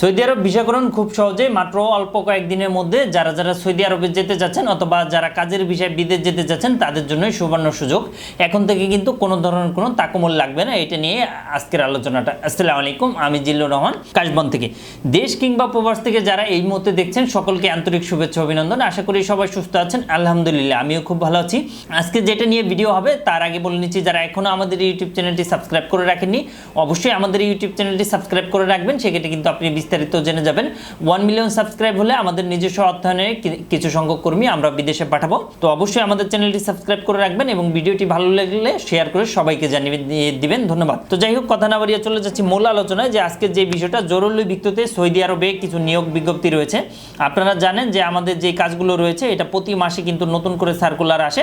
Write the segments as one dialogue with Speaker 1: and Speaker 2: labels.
Speaker 1: Saudi আরব ভিসাকরণ খুব সহজেই মাত্র অল্প কয়েকদিনের মধ্যে যারা যারা সৌদি আরবে যেতে যাচ্ছেন অথবা যারা কাজের বিষয়ে বিদেশ যেতে যাচ্ছেন, তাদের জন্যই সুবর্ণ সুযোগ। এখন থেকে কিন্তু কোনো ধরনের কোনো তাকমূল লাগবে না, এটা নিয়ে আজকের আলোচনাটা। আসসালামু আলাইকুম, আমি জিল্লুর রহমান, কাশবন থেকে। দেশ কিংবা প্রবাস থেকে যারা এই মুহূর্তে দেখছেন, সকলকে আন্তরিক শুভেচ্ছা, অভিনন্দন। আশা করি সবাই সুস্থ আছেন, আলহামদুলিল্লাহ, আমিও খুব ভালো আছি। আজকে যেটা নিয়ে ভিডিও হবে, তার আগে বলে নিচ্ছি, যারা এখনও আমাদের ইউটিউব চ্যানেলটি সাবস্ক্রাইব করে রাখেননি, অবশ্যই আমাদের ইউটিউব চ্যানেলটি সাবস্ক্রাইব করে রাখবেন। সেক্ষেত্রে কিন্তু আপনি বিস্তারিত জেনে যাবেন। ওয়ান মিলিয়ন সাবস্ক্রাইব হলে আমাদের নিজস্ব অর্থায়নে কিছু সংখ্যক কর্মী আমরা বিদেশে পাঠাবো। তো অবশ্যই আমাদের চ্যানেলটি সাবস্ক্রাইব করে রাখবেন এবং ভিডিওটি ভালো লাগলে শেয়ার করে সবাইকে জানিয়ে দিবেন। ধন্যবাদ। তো যাই হোক, কথা না বাড়িয়ে চলে যাচ্ছি মূল আলোচনায় যে আজকে যে বিষয়টা জরুরি ভিত্তিতে সৌদি আরবে কিছু নিয়োগ বিজ্ঞপ্তি রয়েছে। আপনারা জানেন যে আমাদের যে কাজগুলো রয়েছে, এটা প্রতি মাসে কিন্তু নতুন করে সার্কুলার আসে।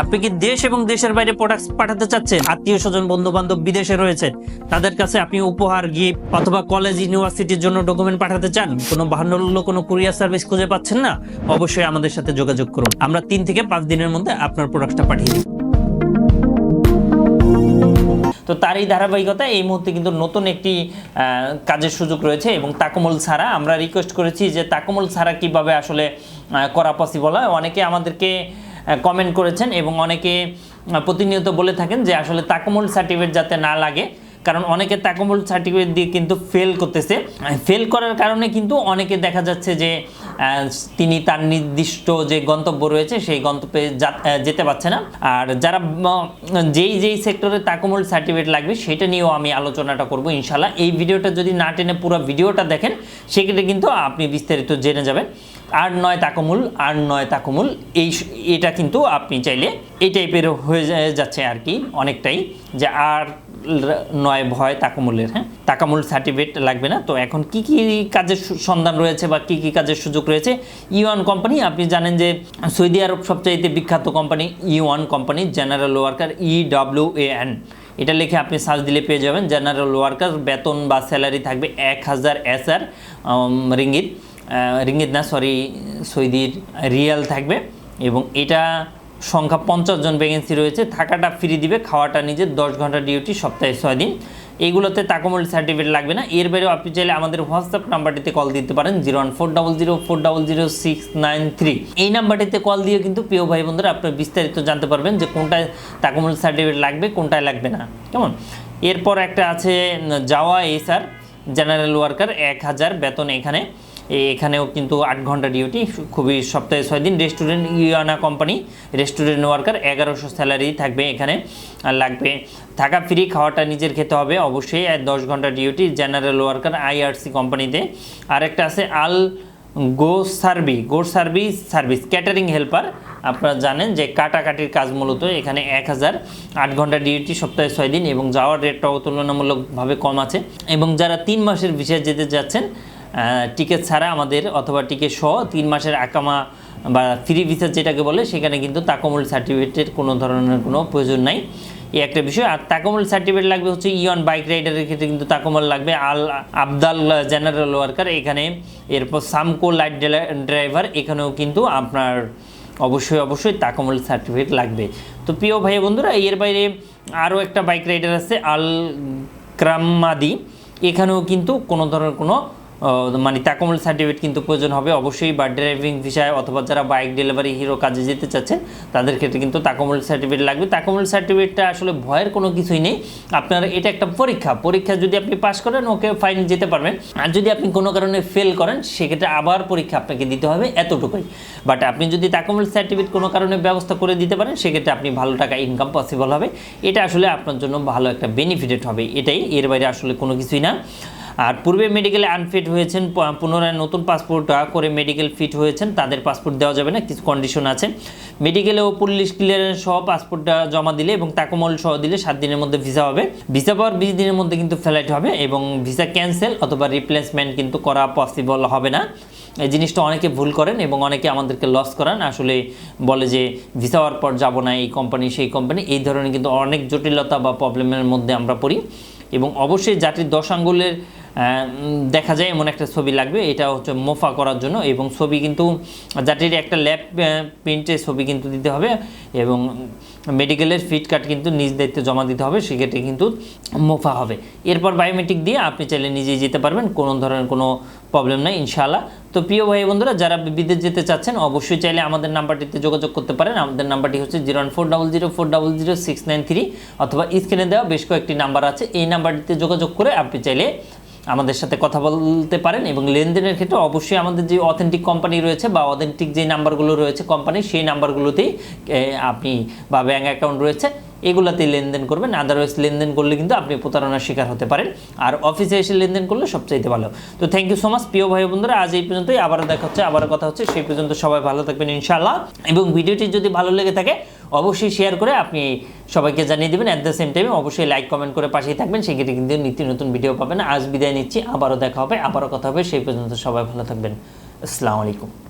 Speaker 1: আপনি কি দেশ এবং দেশের বাইরে প্রোডাক্ট পাঠাতে চাচ্ছেন? আত্মীয় স্বজন বন্ধু বান্ধব বিদেশে রয়েছে। তাদের কাছে আপনি উপহার গিফট অথবা কলেজ ইউনিভার্সিটির জন্য ডকুমেন্ট পাঠাতে চান, কোনো বাহান্ন কোনো কুরিয়ার সার্ভিস খুঁজে পাচ্ছেন না, অবশ্যই আমাদের সাথে যোগাযোগ করুন। আমরা তিন থেকে পাঁচ দিনের মধ্যে আপনার প্রোডাক্টটা পাঠিয়ে দিই। তো তারই ধারাবাহিকতা এই মুহূর্তে কিন্তু নতুন একটি কাজের সুযোগ রয়েছে এবং তাকমল ছাড়া আমরা রিকোয়েস্ট করেছি যে তাকমল ছাড়া কীভাবে আসলে করা পসিবল হয়। অনেকে আমাদেরকে কমেন্ট করেছেন এবং অনেকে প্রতিনিয়ত বলে থাকেন যে আসলে তাকমল সার্টিফিকেট যাতে না লাগে। কারণ অনেকে তাকমল সার্টিফিকেট দিয়ে কিন্তু ফেল করতেছে। ফেল করার কারণে কিন্তু অনেকে দেখা যাচ্ছে যে তিনি তার নির্দিষ্ট যে গন্তব্য রয়েছে, সেই গন্তব্যে যেতে পারছে না। আর যারা যেই যেই সেক্টরে তাকমল সার্টিফিকেট লাগবে, সেটা নিয়েও আমি আলোচনাটা করব ইনশাল্লাহ এই ভিডিওটা যদি না টেনে পুরো ভিডিওটা দেখেন, সেক্ষেত্রে কিন্তু আপনি বিস্তারিত জেনে যাবেন। আর নয় তাকমুল, আর নয় তাকমুল, এই এটা কিন্তু আপনি চাইলে এই টাইপের হয়ে যাচ্ছে আর কি অনেকটাই। যে আর নয় ভয় তাকামুলের হ্যাঁ? তাকামুল সার্টিফিকেট লাগবে না। তো এখন কি কি কাজের সন্ধান রয়েছে বা কি কি কাজের সুযোগ রয়েছে? ইউয়ান কোম্পানি আপনি জানেন যে সৌদি আরব সবচাইতে বিখ্যাত company yuan company general worker E W A N এটা লিখে আপনি সার্চ দিলে পেয়ে যাবেন। জেনারেল ওয়ার্কার বেতন বা স্যালারি থাকবে এক হাজার এস আর রিঙ্গিত। রিঙ্গিত না সরি সৌদির রিয়াল থাকবে। এবং এটা সংখ্যা পঞ্চাশ জন ভ্যাকেন্সি রয়েছে, থাকাটা ফ্রি দিবে, খাওয়াটা নিজের, দশ ঘণ্টা ডিউটি সপ্তাহে ছয় দিন। এইগুলোতে তাকমল সার্টিফিকেট লাগবে না। এর বাইরেও আপনি চাইলে আমাদের হোয়াটসঅ্যাপ নাম্বারটিতে কল দিতে পারেন zero one four double zero four double zero six nine three এই নাম্বারটিতে কল দিয়ে কিন্তু প্রিয় ভাই বন্ধুরা আপনার বিস্তারিত জানতে পারবেন যে কোনটায় তাকমল সার্টিফিকেট লাগবে, কোনটায় লাগবে না। কেমন? এরপর একটা আছে, যাওয়া এই স্যার জেনারেল ওয়ার্কার এক হাজার বেতন এখানে। এখানেও কিন্তু আট ঘণ্টা ডিউটি খুবই সপ্তাহে ছয় দিন। রেস্টুরেন্ট ইউয়ানা কোম্পানি রেস্টুরেন্ট ওয়ার্কার এগারোশো স্যালারি থাকবে এখানে লাগবে। থাকা ফ্রি খাওয়াটা নিজের খেতে হবে, অবশ্যই দশ ঘণ্টা ডিউটি জেনারেল ওয়ার্কার আইআরসি কোম্পানিতে আরেকটা আছে, আল গো সার্ভি Go service service catering helper আপনারা জানেন যে কাটাকাটির কাজ মূলত এখানে এক হাজার আট ঘণ্টা ডিউটি সপ্তাহে ছয় দিন, এবং যাওয়ার রেটটাও তুলনামূলকভাবে কম আছে। এবং যারা তিন মাসের ভিসায় যেতে যাচ্ছেন টিকিট ছাড়া আমাদের অথবা টিকিট সহ তিন মাসের আকামা বা ফ্রি ভিসা যেটাকে বলে, সেখানে কিন্তু তাকমুল সার্টিফিকেটের কোনো ধরনের কোনো প্রয়োজন নাই। এই একটা বিষয়, আর তাকমল সার্টিফিকেট লাগবে হচ্ছে ইয়ন বাইক রাইডারের ক্ষেত্রে কিন্তু তাকমল লাগবে আল আবদাল জেনারেল ওয়ার্কার এখানে এরপর সামকো লাইট ড্রাইভার এখানেও কিন্তু আপনার অবশ্যই অবশ্যই তাকমল সার্টিফিকেট লাগবে। তো প্রিয় ভাই বন্ধুরা, এর বাইরে আরও একটা বাইক রাইডার আছে আল ক্রামাদি এখানেও কিন্তু কোনো ধরনের কোনো মানে তাকমল সার্টিফিকেট কিন্তু প্রয়োজন হবে। অবশ্যই বা ড্রাইভিং ভিসায় অথবা যারা বাইক ডেলিভারি হিরো কাজে যেতে চাচ্ছেন তাদের ক্ষেত্রে কিন্তু তাকমল সার্টিফিকেট লাগবে। তাকমল সার্টিফিকেটটা আসলে ভয়ের কোনো কিছুই নেই। আপনার এটা একটা পরীক্ষা। পরীক্ষা যদি আপনি পাস করেন, ওকে ফাইন যেতে পারবেন। আর যদি আপনি কোনো কারণে ফেল করেন, সেক্ষেত্রে আবার পরীক্ষা আপনাকে দিতে হবে এতটুকুই। বাট আপনি যদি তাকমল সার্টিফিকেট কোনো কারণে ব্যবস্থা করে দিতে পারেন, সেক্ষেত্রে আপনি ভালো টাকা ইনকাম পসিবল হবে। এটা আসলে আপনার জন্য ভালো একটা বেনিফিটেড হবে। এটাই। এর বাইরে আসলে কোনো কিছুই না। আর পূর্বে মেডিকেলে আনফিট হয়েছেন পুনরায় নতুন পাসপোর্ট করে মেডিকেল ফিট হয়েছেন, তাদের পাসপোর্ট দেওয়া যাবে না, কিছু কন্ডিশন আছে। মেডিকেলে ও পুলিশ ক্লিয়ারেন্স সহ পাসপোর্টটা জমা দিলে এবং তাকমল সহ দিলে সাত দিনের মধ্যে ভিসা হবে। ভিসা পাওয়ার বিশ দিনের মধ্যে কিন্তু ফ্লাইট হবে এবং ভিসা ক্যান্সেল অথবা রিপ্লেসমেন্ট কিন্তু করা পসিবল হবে না। এই জিনিসটা অনেকে ভুল করেন এবং অনেকে আমাদেরকে লস করান। আসলে বলে যে ভিসা হওয়ার পর যাব না এই কোম্পানি সেই কোম্পানি এই ধরনের কিন্তু অনেক জটিলতা বা প্রবলেমের মধ্যে আমরা পড়ি। এবং অবশ্যই জাতির দশ আঙ্গুলের দেখা যায় এমন একটা ছবি লাগবে, এটা হচ্ছে মোফা করার জন্য এবং ছবি কিন্তু, জাতির একটা ল্যাব প্রিন্টে ছবি কিন্তু দিতে হবে এবং মেডিকেলের ফিট কার্ড কিন্তু নিজ দায়িত্বে জমা দিতে হবে, সেক্ষেত্রে কিন্তু মোফা হবে। এরপর বায়োমেট্রিক দিয়ে আপনি চাইলে নিজেই যেতে পারবেন, কোনো ধরনের কোনো প্রবলেম নাই, ইনশাআল্লাহ। তো প্রিয় ভাই বন্ধুরা, যারা বিদেশ যেতে চাচ্ছেন, অবশ্যই চাইলে আমাদের নাম্বারটিতে যোগাযোগ করতে পারেন। আমাদের নাম্বারটি হচ্ছে zero one four double zero four double zero six nine three অথবা স্ক্রিনে দেওয়া বেশ কয়েকটি নাম্বার আছে। এই নাম্বারটিতে যোগাযোগ করে আপনি চাইলে আমাদের সাথে কথা বলতে পারেন এবং লেনদেনের ক্ষেত্রে অবশ্যই আমাদের যে অথেন্টিক কোম্পানি রয়েছে বা অথেন্টিক যে নাম্বারগুলো রয়েছে কোম্পানি সেই নাম্বারগুলোতেই আপনি বা ব্যাঙ্ক অ্যাকাউন্ট রয়েছে। এগুলাতেই লেনদেন করবেন। আদারওয়াইজ লেনদেন করলে কিন্তু আপনি প্রতারণার শিকার হতে পারেন। আর অফিসে এসে লেনদেন করলে সবচাইতে ভালো। তো থ্যাংক ইউ সো মাচ প্রিয় ভাই বন্ধুরা। আজ এই পর্যন্তই। আবারও দেখা হচ্ছে, আবারও কথা হচ্ছে। সেই পর্যন্ত সবাই ভালো থাকবেন ইনশাআল্লাহ। এবং ভিডিওটি যদি ভালো লেগে থাকে, অবশ্যই শেয়ার করে আপনি সবাইকে জানিয়ে দেবেন। অ্যাট দ্য সেম টাইমে অবশ্যই লাইক কমেন্ট করে পাশেই থাকবেন। সেক্ষেত্রে কিন্তু নিত্য নতুন ভিডিও পাবেন। আজ বিদায় নিচ্ছি। আবারও দেখা হবে, আবারও কথা হবে। সেই পর্যন্ত সবাই ভালো থাকবেন। আসসালামু আলাইকুম।